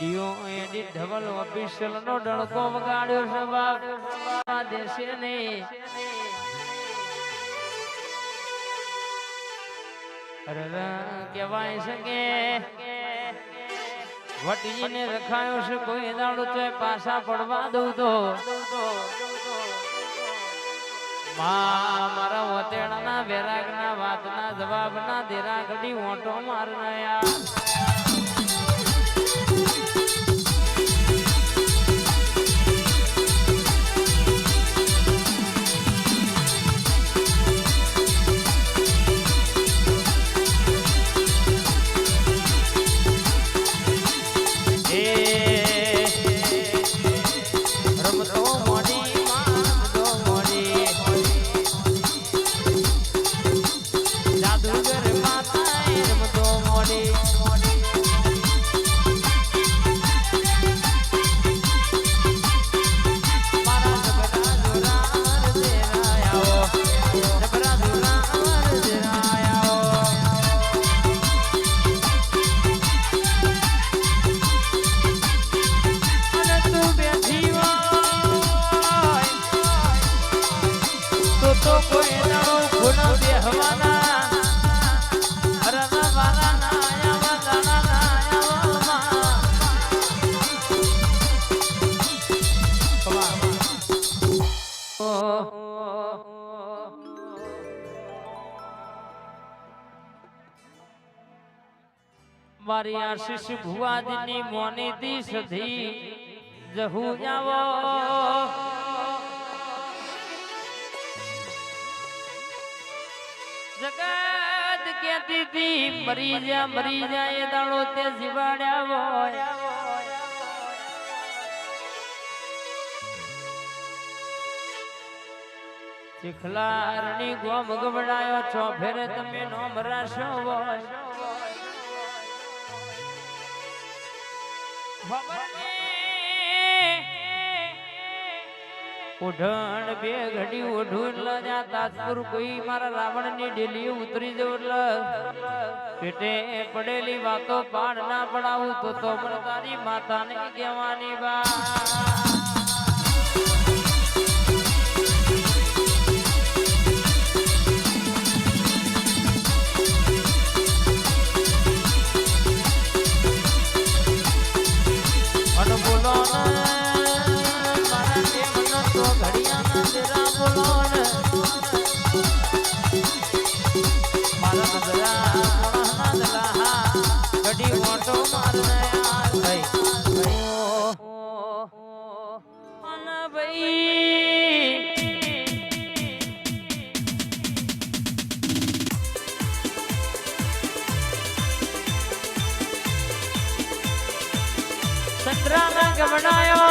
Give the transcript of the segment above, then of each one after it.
Video edit Dhaval official નો ડણકો વગાડ્યો છે બાપ. દેશે ને. કહેવાય છે કે વટીને રખાયો છે, કોઈ દાડો તો પાછા પડવા દઉં તો. મારા વતેડાના વેરાગના વાતના જવાબના દેરા ઘડી ઓટો મારનાયા. મારી આશીષ ભુવાજીની મોની દી સધી જહુ જાવો. જગત કેતી હતી મરી જા મરી જા, એ દાડો તે જીવાડ્યા હોય. ચીખલારની ગોમ ગવડાયો છો, ફેરે તમે નો મરાશો હોય. ઉઢણ બે ઘડી ઓઢું એટલે ત્યાં તાજપુર કોઈ મારા રાવણની ડેલી ઉતરી જવું એટલે પેટે પડેલી વાતો પાડ ના પડાવું, તો તો મને તારી માતાને કહેવાની બા ચંદ્રાના ગવડાયો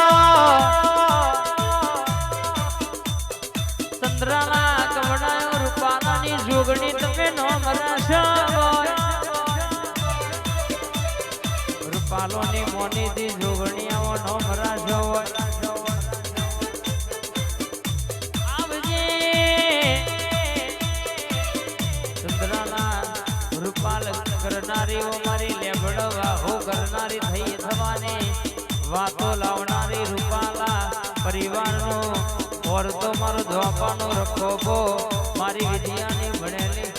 ચંદ્રાના ગવડાયો રૂપાલાની જોગણી તમે નો મરાશો. રૂપાલોની મોની દી જોગણી આવો નો મરાશો રૂપાલ કરનારી વાતો લાવનારી રૂપાલા પરિવારનો ઓર તો મારો ધોપાનો રખોબો મારી વિદ્યાની ભણેલી.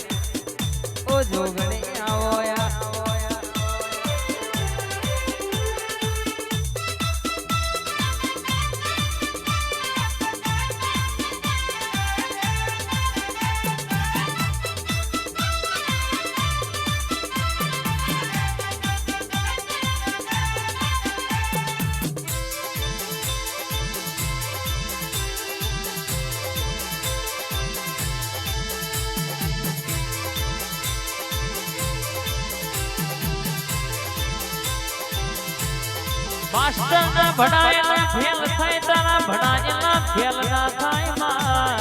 ઓ જોગણી માસ્ટરના ભણાયેલા ફેલ થાય તારા ભણાયેલા ફેલ ના થાયમાં.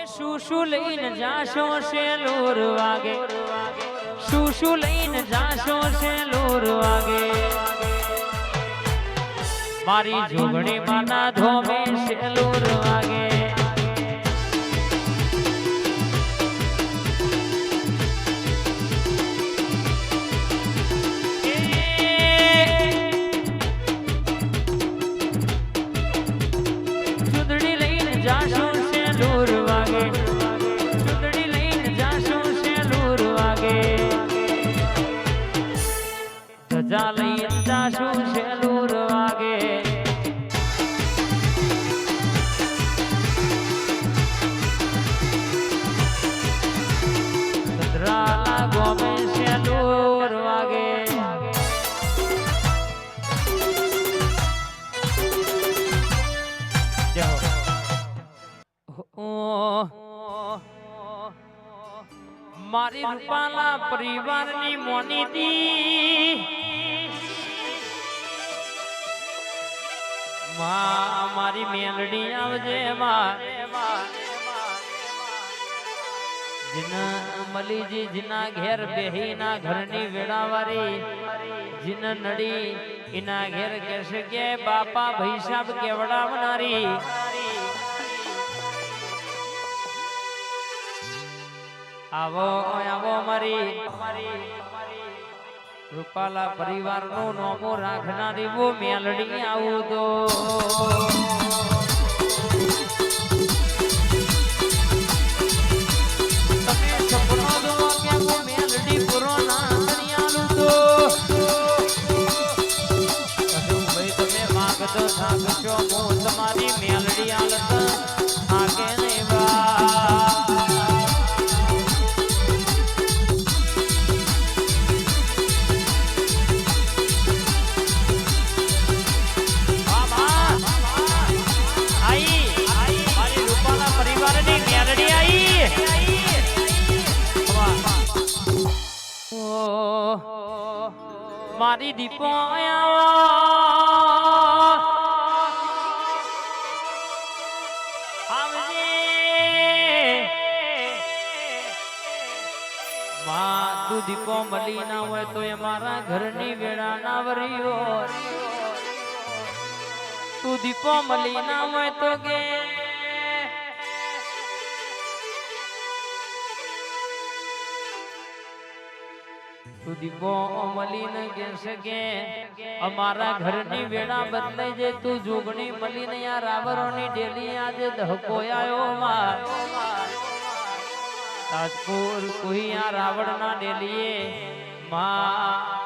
એ શું લઈને જાશો શેલુર વાગે. શું લઈને જાશો શેલુર વાગે. મારી જોગણી માના ધોમે શેલુર વાગે. મારી રૂપાલા પરિવારની મોનીતી. માં મારી મેલડી આવજે, માં. જીના મલીજી જીના ઘેર બેહીના ઘરની વેળાવારી. જીન નડી એના ઘેર કહેશે કે, બાપા ભૈસાબ કેવડાવનારી આવો આવો મારી. રૂપાલા પરિવારનો નોમો રાખનારી વો મેલડી આવું તો. મારી દીપો દીપો મળી ના હોય તો એ મારા ઘરની વેળા ના વરિયો તું દીપો મળી ના હોય તો કે તું દીપો મળીને કહેશે કે અમારા ઘરની વેળા બદલાઈ જાય તું જોગણી મળીને આ રાવરોની ડેલી આજે ધકો આયો માં તાજપુર આ રાવણના ડેલીએ માં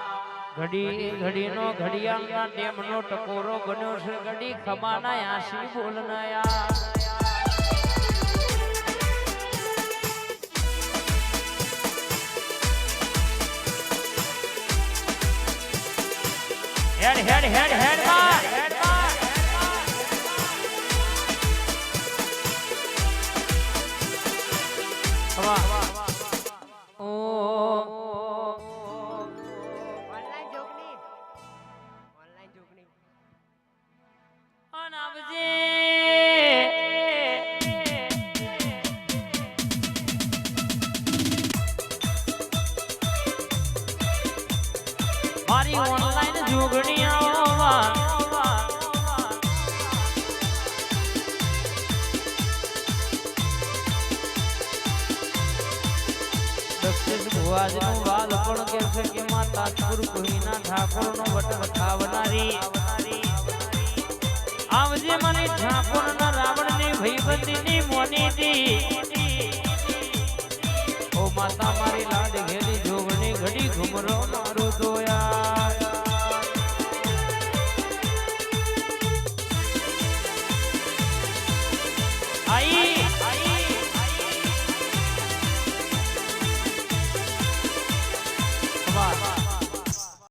ઘડી ઘડીનો ઘડિયાળના ટેમનો ટકોરો બન્યો છે. ઘડી ખમાના આશી બોલનાયા. હેડ હેડ હેડ હેડ માં હેડ માં ઓ ઓનલાઈન જોગણી ઓનલાઈન જોગણી અનાવજે મારી ઓનલાઈન જોગણી આવવા દક્ષિણ ભુવાજનું વાલ પણ કે આવજે મને ઠાકોરના રાવણની ભઈબંધીની મોનીતી. ઓ માતા મારી લાડ ઘેરી